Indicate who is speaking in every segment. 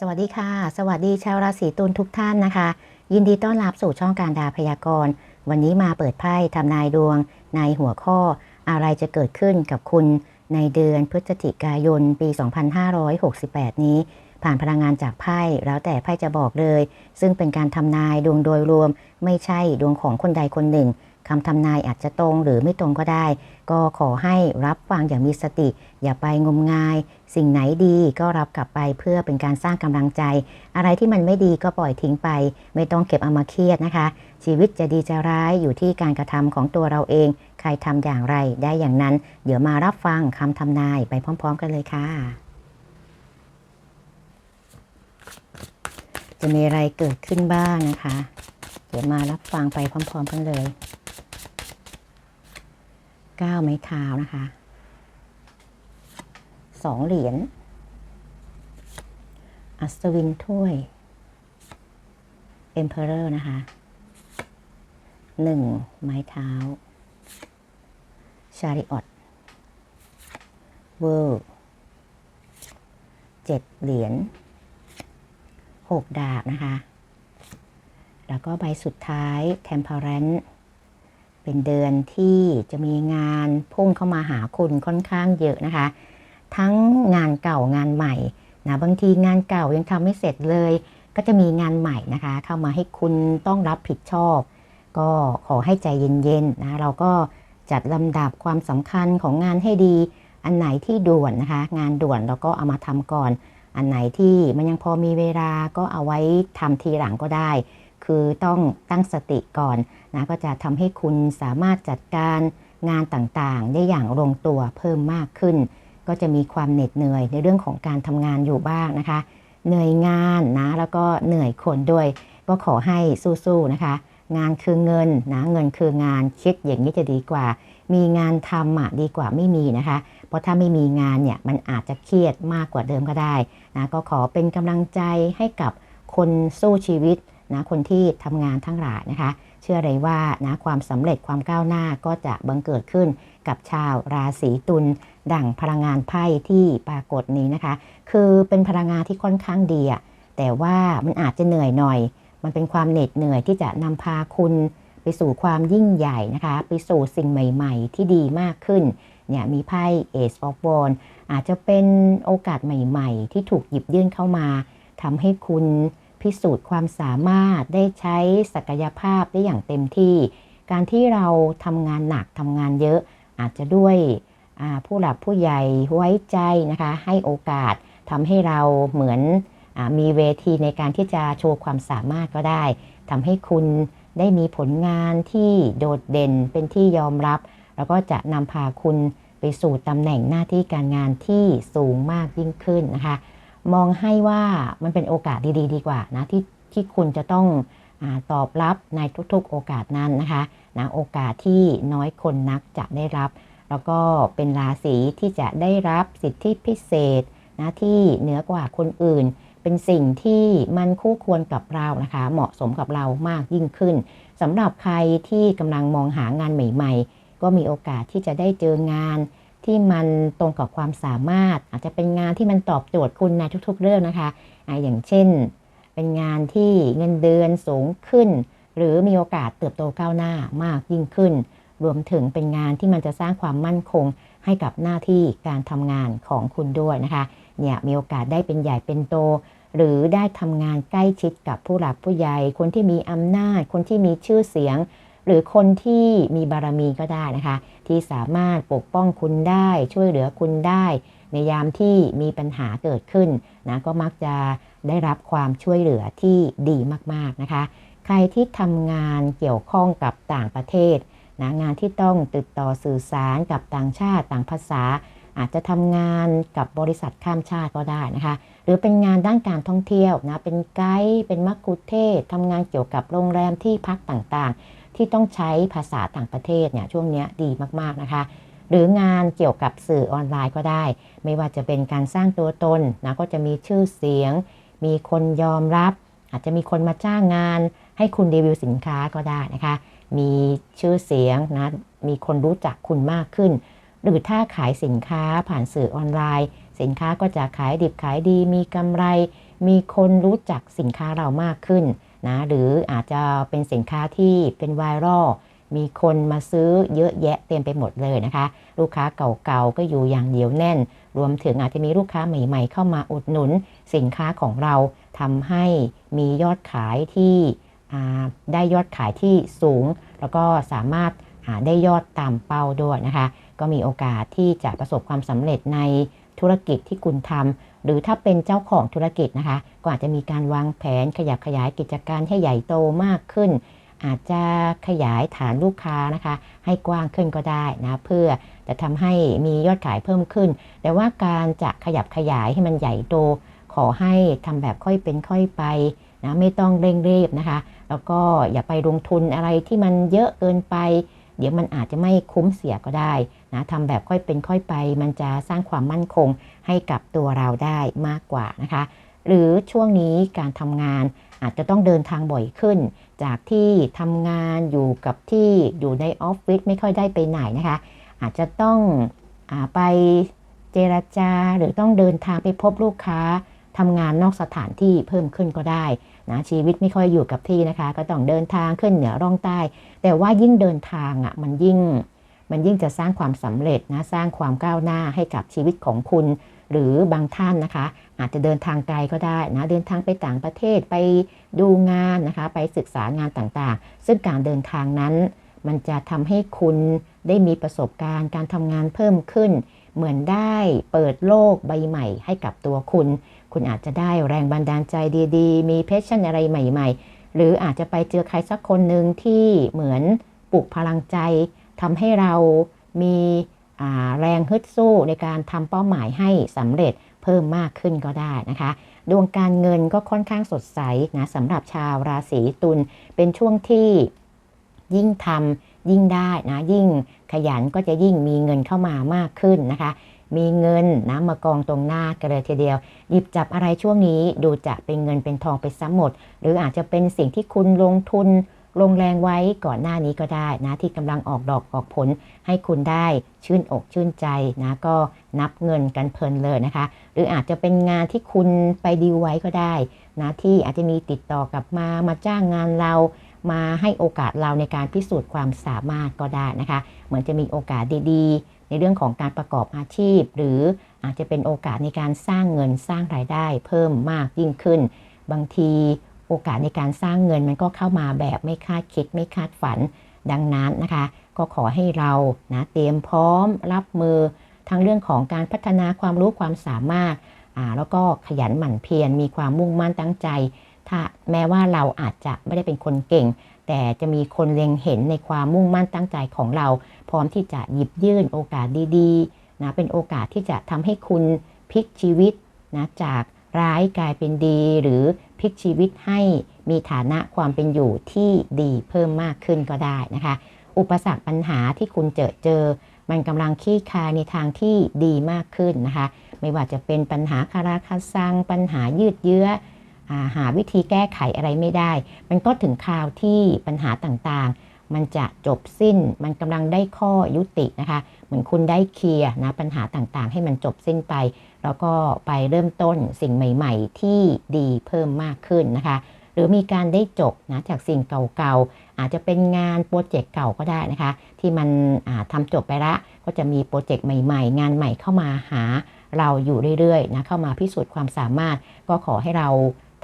Speaker 1: สวัสดีค่ะ สวัสดีชาวราศีตุลทุกท่านนะคะ ยินดีต้อนรับสู่ช่องการดาพยากรณ์ วันนี้มาเปิดไพ่ทำนายดวง ในหัวข้อ อะไรจะเกิดขึ้นกับคุณในเดือนพฤศจิกายนปี 2568 นี้ ผ่านพลังงานจากไพ่แล้วแต่ไพ่จะบอกเลย ซึ่งเป็นการทำนายดวงโดยรวม ไม่ใช่ดวงของคนใดคนหนึ่ง คำทำนายอาจจะตรงหรือไม่ตรงก็ได้ ก็ขอให้รับฟังอย่างมีสติ อย่าไปงมงาย สิ่งไหนดีก็รับกลับไปเพื่อเป็นการสร้างกำลังใจ อะไรที่มันไม่ดีก็ปล่อยทิ้งไป ไม่ต้องเก็บเอามาเครียดนะคะ ชีวิตจะดีจะร้ายอยู่ที่การกระทำของตัวเราเอง ใครทำอย่างไรได้อย่างนั้น เดี๋ยวมารับฟังคำทำนายไปพร้อม ๆ กันเลยค่ะจะมีอะไรเกิดขึ้นบ้างนะคะ เดี๋ยวมารับฟังไปพร้อม ๆ กันเลย ก้าไม้เท้านะคะสองเหรียญอัศวินถ้วยเอ็มเพอเรอร์นะคะหนึ่งไม้เท้า ชาริออตเวิร์เจ็ดเหรียญหกดาบนะคะ แล้วก็ใบสุดท้าย Temperance เป็นเดือนที่จะมีงานพุ่งเข้ามาหาคุณค่อนข้างเยอะนะคะ ทั้งงานเก่างานใหม่นะบางทีงานเก่ายังทำไม่เสร็จเลย ก็จะมีงานใหม่นะคะ เข้ามาให้คุณต้องรับผิดชอบ ก็ขอให้ใจเย็นๆนะเราก็จัดลำดับความสำคัญของงานให้ดี อันไหนที่ด่วนนะคะ งานด่วนเราก็เอามาทำก่อน อันไหนที่มันยังพอมีเวลาก็เอาไว้ทำทีหลังก็ได้ คือต้องตั้งสติก่อนนะก็จะทำให้คุณสามารถจัดการงานต่างๆ ได้อย่างลงตัวเพิ่มมากขึ้น ก็จะมีความเหน็ดเหนื่อยในเรื่องของการทำงานอยู่บ้างนะคะ เหนื่อยงานนะแล้วก็เหนื่อยคนด้วย ก็ขอให้สู้ๆนะคะ งานคือเงินนะเงินคืองานคิดอย่างนี้จะดีกว่า มีงานทำอะดีกว่าไม่มีนะคะ เพราะถ้าไม่มีงานเนี่ยมันอาจจะเครียดมากกว่าเดิมก็ได้นะก็ขอเป็นกำลังใจให้กับคนสู้ชีวิต นะคนที่ทำงานทั้งหลายนะคะ เชื่อเลยว่านะความสำเร็จความก้าวหน้าก็จะบังเกิดขึ้นกับชาวราศีตุลดั่งพลังงานไพ่ที่ปรากฏนี้นะคะ คือเป็นพลังงานที่ค่อนข้างดีอะแต่ว่ามันอาจจะเหนื่อยหน่อย มันเป็นความเหน็ดเหนื่อยที่จะนำพาคุณไปสู่ความยิ่งใหญ่นะคะ ไปสู่สิ่งใหม่ๆ ที่ดีมากขึ้นเนี่ยมีไพ่ Ace of Wands อาจจะเป็นโอกาสใหม่ ๆ ที่ถูกหยิบยื่นเข้ามาทำให้คุณ พิสูจน์ความสามารถได้ใช้ศักยภาพได้อย่างเต็มที่ การที่เราทำงานหนักทำงานเยอะอาจจะด้วยผู้หลักผู้ใหญ่ไว้ใจนะคะให้โอกาสทำให้เราเหมือนอมีเวทีในการที่จะโชว์ความสามารถก็ได้ทำให้คุณได้มีผลงานที่โดดเด่นเป็นที่ยอมรับ แล้วก็จะนำพาคุณไปสู่ตำแหน่งหน้าที่การงานที่สูงมากยิ่งขึ้นนะคะ มองให้ว่ามันเป็นโอกาสดีๆ ดีกว่านะที่ที่คุณจะต้องอตอบรับในทุกๆโอกาสนั้นนะคะนะโอกาสที่น้อยคนนักจะได้รับ แล้วก็เป็นราศีที่จะได้รับสิทธิพิเศษนะที่เหนือกว่าคนอื่น เป็นสิ่งที่มันคู่ควรกับเรานะคะ เหมาะสมกับเรามากยิ่งขึ้นสำหรับใครที่กำลังมองหางานใหม่ ๆ ก็มีโอกาสที่จะได้เจองาน ที่มันตรงกับความสามารถ อาจจะเป็นงานที่มันตอบโจทย์คุณในทุกๆ เรื่องนะคะอย่างเช่น เป็นงานที่เงินเดือนสูงขึ้น หรือมีโอกาสเติบโตก้าวหน้ามากยิ่งขึ้น รวมถึงเป็นงานที่มันจะสร้างความมั่นคงให้กับหน้าที่การทำงานของคุณด้วยนะคะเนี่ยมีโอกาสได้เป็นใหญ่เป็นโต หรือได้ทำงานใกล้ชิดกับผู้หลักผู้ใหญ่ คนที่มีอำนาจ คนที่มีชื่อเสียง หรือคนที่มีบารมีก็ได้นะคะ ที่สามารถปกป้องคุณได้ช่วยเหลือคุณได้ ในยามที่มีปัญหาเกิดขึ้นนะก็มักจะได้รับความช่วยเหลือที่ดีมากๆนะคะ ใครที่ทำงานเกี่ยวข้องกับต่างประเทศนะงานที่ต้องติดต่อสื่อสารกับต่างชาติต่างภาษา อาจจะทำงานกับบริษัทข้ามชาติก็ได้นะคะ หรือเป็นงานด้านการท่องเที่ยวนะเป็นไกด์เป็นมักคุเทศทำงานเกี่ยวกับโรงแรมที่พักต่างๆ ที่ต้องใช้ภาษาต่างประเทศเนี่ยช่วงนี้ดีมากๆนะคะ หรืองานเกี่ยวกับสื่อออนไลน์ก็ได้ ไม่ว่าจะเป็นการสร้างตัวตนนะก็จะมีชื่อเสียง มีคนยอมรับ อาจจะมีคนมาจ้างงาน ให้คุณรีวิวสินค้าก็ได้นะคะ มีชื่อเสียงนะมีคนรู้จักคุณมากขึ้น หรือถ้าขายสินค้าผ่านสื่อออนไลน์ สินค้าก็จะขายดิบขายดี มีกำไร มีคนรู้จักสินค้าเรามากขึ้น นะหรืออาจจะเป็นสินค้าที่เป็นไวรัลมีคนมาซื้อเยอะแยะเต็มไปหมดเลยนะคะ ลูกค้าเก่าๆก็อยู่อย่างเหนียวแน่น รวมถึงอาจจะมีลูกค้าใหม่ ๆ เข้ามาอุดหนุนสินค้าของเราทำให้มียอดขายที่ได้ยอดขายที่สูง แล้วก็สามารถหาได้ยอดตามเป้าด้วยนะคะ ก็มีโอกาสที่จะประสบความสำเร็จในธุรกิจที่คุณทำหรือถ้าเป็นเจ้าของธุรกิจนะคะ ก็อาจจะมีการวางแผนขยับขยายกิจการให้ใหญ่โตมากขึ้น อาจจะขยายฐานลูกค้านะคะ ให้กว้างขึ้นก็ได้นะเพื่อจะทำให้มียอดขายเพิ่มขึ้น แต่ว่าการจะขยับขยายให้มันใหญ่โต ขอให้ทำแบบค่อยเป็นค่อยไปนะไม่ต้องเร่งรีบนะคะ แล้วก็อย่าไปลงทุนอะไรที่มันเยอะเกินไป เดี๋ยวมันอาจจะไม่คุ้มเสียก็ได้นะทำแบบค่อยเป็นค่อยไป มันจะสร้างความมั่นคงให้กับตัวเราได้มากกว่านะคะ หรือช่วงนี้การทำงานอาจจะต้องเดินทางบ่อยขึ้น จากที่ทำงานอยู่กับที่อยู่ในออฟฟิศไม่ค่อยได้ไปไหนนะคะ อาจจะต้องอไปเจรจาหรือต้องเดินทางไปพบลูกค้าทำงานนอกสถานที่เพิ่มขึ้นก็ได้นะชีวิตไม่ค่อยอยู่กับที่นะคะ ก็ต้องเดินทางขึ้นเหนือร่องใต้ แต่ว่ายิ่งเดินทางอะมันยิ่งมันยิ่งจะสร้างความสำเร็จนะสร้างความก้าวหน้าให้กับชีวิตของคุณ หรือบางท่านนะคะ อาจจะเดินทางไกลก็ได้นะเดินทางไปต่างประเทศไปดูงานนะคะ ไปศึกษางานต่างๆ ซึ่งการเดินทางนั้น มันจะทำให้คุณได้มีประสบการณ์การทำงานเพิ่มขึ้น เหมือนได้เปิดโลกใบใหม่ให้กับตัวคุณ คุณอาจจะได้แรงบันดาลใจดีๆ มีเพชชั่นอะไรใหม่ๆ หรืออาจจะไปเจอใครสักคนหนึ่งที่เหมือนปลุกพลังใจทำให้เรามี แรงฮึดสู้ในการทำเป้าหมายให้สำเร็จเพิ่มมากขึ้นก็ได้นะคะ ดวงการเงินก็ค่อนข้างสดใสนะสำหรับชาวราศีตุลเป็นช่วงที่ยิ่งทำยิ่งได้นะยิ่งขยันก็จะยิ่งมีเงินเข้ามามากขึ้นนะคะ มีเงินนะมากองตรงหน้ากันเลยทีเดียว หยิบจับอะไรช่วงนี้ดูจะเป็นเงินเป็นทองไปซ้ำหมด หรืออาจจะเป็นสิ่งที่คุณลงทุน ลงแรงไว้ก่อนหน้านี้ก็ได้นะที่กำลังออกดอกออกผลให้คุณได้ชื่นอกชื่นใจนะก็นับเงินกันเพลินเลยนะคะ หรืออาจจะเป็นงานที่คุณไปดีลไว้ก็ได้นะที่อาจจะมีติดต่อกลับมามาจ้างงานเรามาให้โอกาสเราในการพิสูจน์ความสามารถก็ได้นะคะ เหมือนจะมีโอกาสดีๆ ในเรื่องของการประกอบอาชีพ หรืออาจจะเป็นโอกาสในการสร้างเงินสร้างรายได้เพิ่มมากยิ่งขึ้น บางที โอกาสในการสร้างเงินมันก็เข้ามาแบบไม่คาดคิดไม่คาดฝันดังนั้นนะคะ ก็ขอให้เรานะเตรียมพร้อมรับมือทั้งเรื่องของการพัฒนาความรู้ความสามารถอ่าแล้วก็ขยันหมั่นเพียรมีความมุ่งมั่นตั้งใจ ถ้าแม้ว่าเราอาจจะไม่ได้เป็นคนเก่ง แต่จะมีคนเล็งเห็นในความมุ่งมั่นตั้งใจของเรา พร้อมที่จะหยิบยื่นโอกาสดีๆนะเป็นโอกาสที่จะทำให้คุณพลิกชีวิตนะจาก ร้ายกลายเป็นดีหรือพลิกชีวิตให้มีฐานะความเป็นอยู่ที่ดีเพิ่มมากขึ้นก็ได้นะคะ อุปสรรคปัญหาที่คุณเจอเจอ มันกำลังคลี่คายในทางที่ดีมากขึ้นนะคะ ไม่ว่าจะเป็นปัญหาคาราคาซัง ปัญหายืดเยื้ออาหาวิธีแก้ไขอะไรไม่ได้ มันก็ถึงคราวที่ปัญหาต่างๆ มันจะจบสิ้น มันกำลังได้ข้อยุตินะคะ เหมือนคุณได้เคลียร์นะปัญหาต่างๆ ให้มันจบสิ้นไป แล้วก็ไปเริ่มต้นสิ่งใหม่ ๆ ที่ดีเพิ่มมากขึ้นนะคะ หรือมีการได้จบนะจากสิ่งเก่าๆ อาจจะเป็นงานโปรเจกต์เก่าก็ได้นะคะ ที่มันอ่าทำจบไปละก็จะมีโปรเจกต์ใหม่ ๆ งานใหม่เข้ามาหาเราอยู่เรื่อยๆนะเข้ามาพิสูจน์ความสามารถ ก็ขอให้เรา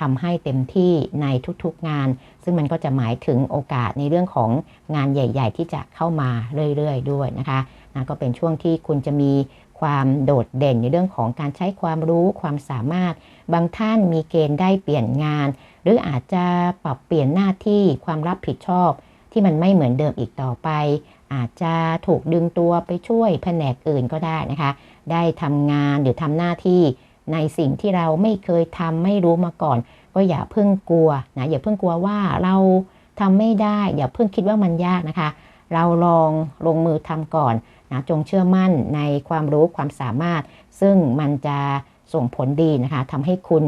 Speaker 1: ทำให้เต็มที่ในทุกๆงาน ซึ่งมันก็จะหมายถึงโอกาสในเรื่องของงานใหญ่ ๆ ที่จะเข้ามาเรื่อยๆ ด้วยนะคะนะก็เป็นช่วงที่คุณจะมี ความโดดเด่นในเรื่องของการใช้ความรู้ความสามารถ บางท่านมีเกณฑ์ได้เปลี่ยนงาน หรืออาจจะปรับเปลี่ยนหน้าที่ความรับผิดชอบ ที่มันไม่เหมือนเดิมอีกต่อไป อาจจะถูกดึงตัวไปช่วยแผนกอื่นก็ได้นะคะ ได้ทำงานหรือทำหน้าที่ในสิ่งที่เราไม่เคยทำไม่รู้มาก่อน ก็อย่าเพิ่งกลัวนะอย่าเพิ่งกลัวว่าเราทำไม่ได้ อย่าเพิ่งคิดว่ามันยากนะคะ เราลองลงมือทำก่อน นะจงเชื่อมั่นในความรู้ความสามารถ ซึ่งมันจะส่งผลดีนะคะทำให้คุณ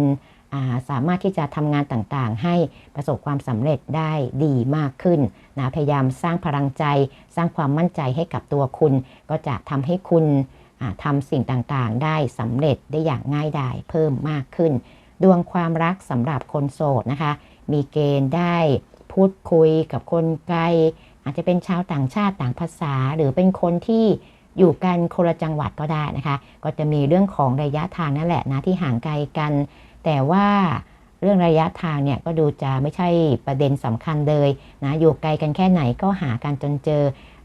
Speaker 1: าสามารถที่จะทำงานต่างๆ ให้ประสบความสำเร็จได้ดีมากขึ้นนะพยายามสร้างพลังใจ สร้างความมั่นใจให้กับตัวคุณ ก็จะทำให้คุณทำสิ่งต่างๆ ได้สำเร็จได้อย่างง่ายดายเพิ่มมากขึ้น ดวงความรักสำหรับคนโสดนะคะ มีเกณฑ์ได้พูดคุยกับคนไกล อาจจะเป็นชาวต่างชาติต่างภาษา หรือเป็นคนที่อยู่กันคนละจังหวัดก็ได้นะคะ ก็จะมีเรื่องของระยะทางนั่นแหละนะที่ห่างไกลกัน แต่ว่าเรื่องระยะทางเนี่ยก็ดูจะไม่ใช่ประเด็นสำคัญเลยนะอยู่ไกลกันแค่ไหนก็หากันจนเจอ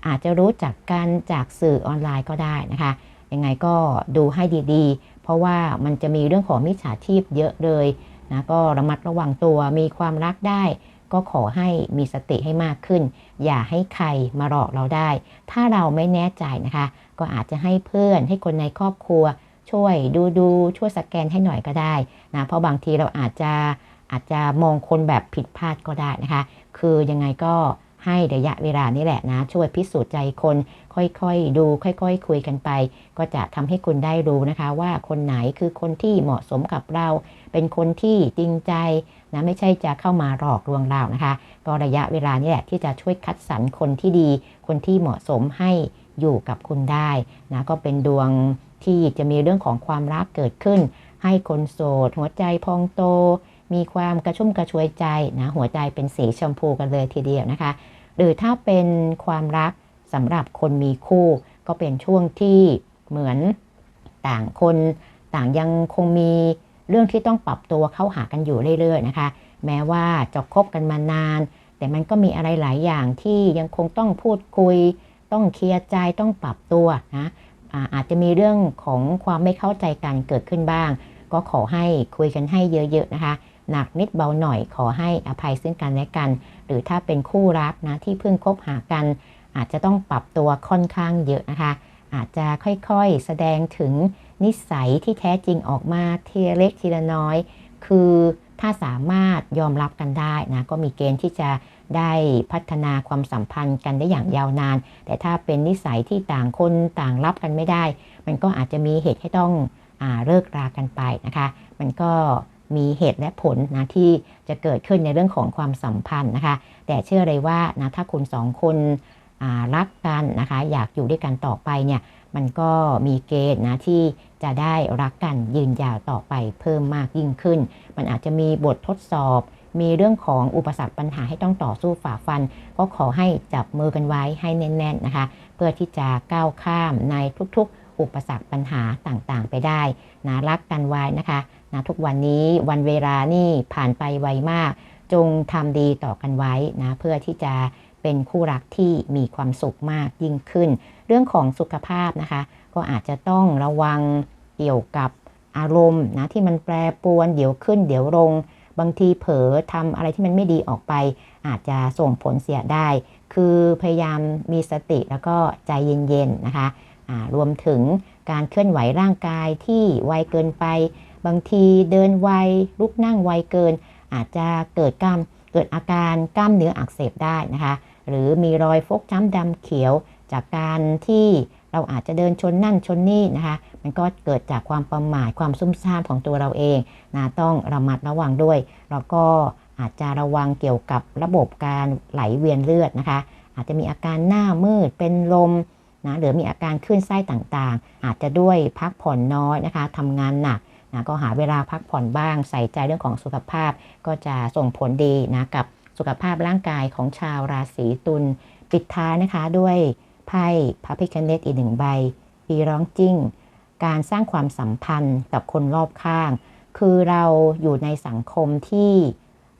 Speaker 1: อาจจะรู้จักกันจากสื่อออนไลน์ก็ได้นะคะยังไงก็ดูให้ดีๆ เพราะว่ามันจะมีเรื่องของมิจฉาชีพเยอะเลยนะก็ระมัดระวังตัวมีความรักได้ ก็ขอให้มีสติให้มากขึ้น อย่าให้ใครมาหลอกเราได้ ถ้าเราไม่แน่ใจนะคะ ก็อาจจะให้เพื่อนให้คนในครอบครัว ช่วยดูดูช่วยสแกนให้หน่อยก็ได้นะเพราะบางทีเราอาจจะอาจจะมองคนแบบผิดพลาดก็ได้นะคะ คือยังไงก็ให้ระยะเวลานี่แหละนะ ช่วยพิสูจน์ใจคน ค่อยๆ ดู ค่อยๆคคุยกันไป ก็จะทำให้คุณได้รู้นะคะ ว่าคนไหนคือคนที่เหมาะสมกับเรา เป็นคนที่จริงใจ นะไม่ใช่จะเข้ามาหลอกลวงเรานะคะ ก็ระยะเวลานี่แหละที่จะช่วยคัดสรรคนที่ดี คนที่เหมาะสมให้อยู่กับคุณได้นะก็เป็นดวงที่จะมีเรื่องของความรักเกิดขึ้น ให้คนโสด หัวใจพองโต มีความกระชุ่มกระชวยใจนะหัวใจเป็นสีชมพูกันเลยทีเดียวนะคะ หรือถ้าเป็นความรักสำหรับคนมีคู่ ก็เป็นช่วงที่เหมือนต่างคนต่างยังคงมี เรื่องที่ต้องปรับตัวเข้าหากันอยู่เรื่อยๆนะคะ แม้ว่าจะคบกันมานาน แต่มันก็มีอะไรหลายอย่างที่ยังคงต้องพูดคุย ต้องเคลียร์ใจต้องปรับตัวนะอาจจะมีเรื่องของความไม่เข้าใจกันเกิดขึ้นบ้าง ก็ขอให้คุยกันให้เยอะๆนะคะ หนักนิดเบาหน่อยขอให้อภัยซึ่งกันและกัน หรือถ้าเป็นคู่รักนะที่เพิ่งคบหากัน อาจจะต้องปรับตัวค่อนข้างเยอะนะคะ อาจจะค่อยๆแสดงถึง นิสัยที่แท้จริงออกมาทีละเล็กทีละน้อย คือถ้าสามารถยอมรับกันได้นะก็มีเกณฑ์ที่จะได้พัฒนาความสัมพันธ์กันได้อย่างยาวนาน แต่ถ้าเป็นนิสัยที่ต่างคนต่างรับกันไม่ได้ มันก็อาจจะมีเหตุให้ต้องอเลิกรากันไปนะคะ มันก็มีเหตุและผลนะที่จะเกิดขึ้นในเรื่องของความสัมพันธ์นะคะ แต่เชื่อเลยว่านะถ้าคุณสองคนรักกันนะคะ อยากอยู่ด้วยกันต่อไปเนี่ย มันก็มีเกณฑ์นะที่จะได้รักกันยืนยาวต่อไปเพิ่มมากยิ่งขึ้น มันอาจจะมีบททดสอบ มีเรื่องของอุปสรรคปัญหาให้ต้องต่อสู้ฝ่าฟัน ก็ขอให้จับมือกันไว้ให้แน่น ๆนะคะ เพื่อที่จะก้าวข้ามในทุกๆ อุปสรรคปัญหาต่างๆ ไปได้นะรักกันไว้นะคะนะทุกวันนี้วันเวลานี่ผ่านไปไวมาก จงทำดีต่อกันไว้นะเพื่อที่จะ เป็นคู่รักที่มีความสุขมากยิ่งขึ้น เรื่องของสุขภาพนะคะ ก็อาจจะต้องระวังเกี่ยวกับอารมณ์นะที่มันแปรปรวนเดี๋ยวขึ้น เดี๋ยวลง บางทีเผลอทำอะไรที่มันไม่ดีออกไป อาจจะส่งผลเสียได้ คือพยายามมีสติแล้วก็ใจเย็นๆนะคะรวมถึงการเคลื่อนไหวร่างกายที่ไวเกินไป บางทีเดินไวลุกนั่งไวเกิน อาจจะเกิดกล้ามเกิดอาการกล้ามเนื้ออักเสบได้นะคะ หรือมีรอยฟกช้ำดำเขียวจากการที่เราอาจจะเดินชนนั่นชนนี่นะคะ มันก็เกิดจากความประมาทความซุ่มซ่ามของตัวเราเองนะต้องระมัดระวังด้วย แล้วก็อาจจะระวังเกี่ยวกับระบบการไหลเวียนเลือดนะคะ อาจจะมีอาการหน้ามืดเป็นลมนะหรือมีอาการคลื่นไส้ต่างๆ อาจจะด้วยพักผ่อนน้อยนะคะทำงานหนักนะก็หาเวลาพักผ่อนบ้างใส่ใจเรื่องของสุขภาพ ก็จะส่งผลดีนะกับ สุขภาพร่างกายของชาวราศีตุลปิดท้ายนะคะด้วยไพ่พระพิคเนตอีกหนึ่งใบ ปีร้องจิ้ง การสร้างความสัมพันธ์กับคนรอบข้าง คือเราอยู่ในสังคมที่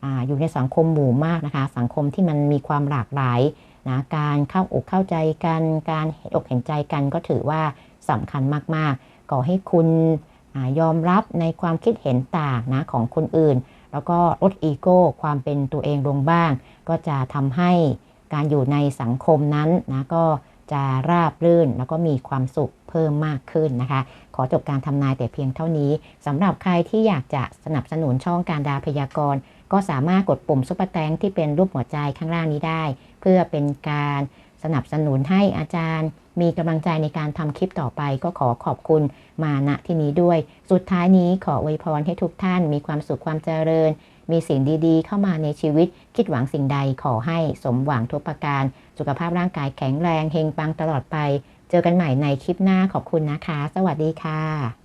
Speaker 1: ออยู่ในสังคมหมู่มากนะคะ สังคมที่มันมีความหลากหลายนะการเข้าอกเข้าใจกัน การเห็นอกเห็นใจกันก็ถือว่าสำคัญมาก ๆ ก่อให้คุณ ยอมรับในความคิดเห็นต่างนะของคนอื่น แล้วก็ลดอีโก้ความเป็นตัวเองลงบ้าง ก็จะทำให้การอยู่ในสังคมนั้นนะก็จะราบรื่นแล้วก็มีความสุขเพิ่มมากขึ้นนะคะ ขอจบการทำนายแต่เพียงเท่านี้สำหรับใครที่อยากจะสนับสนุนช่องการดาพยากรณ์ ก็สามารถกดปุ่มซุปเปอร์แตงที่เป็นรูปหัวใจข้างล่างนี้ได้ เพื่อเป็นการสนับสนุนให้อาจารย์ มีกำลังใจในการทำคลิปต่อไปก็ขอขอบคุณมาณที่นี้ด้วย สุดท้ายนี้ขออวยพรให้ทุกท่านมีความสุขความเจริญ มีสิ่งดีๆ เข้ามาในชีวิต คิดหวังสิ่งใดขอให้สมหวังทุกประการ สุขภาพร่างกายแข็งแรงเฮงปังตลอดไป เจอกันใหม่ในคลิปหน้าขอบคุณนะคะ สวัสดีค่ะ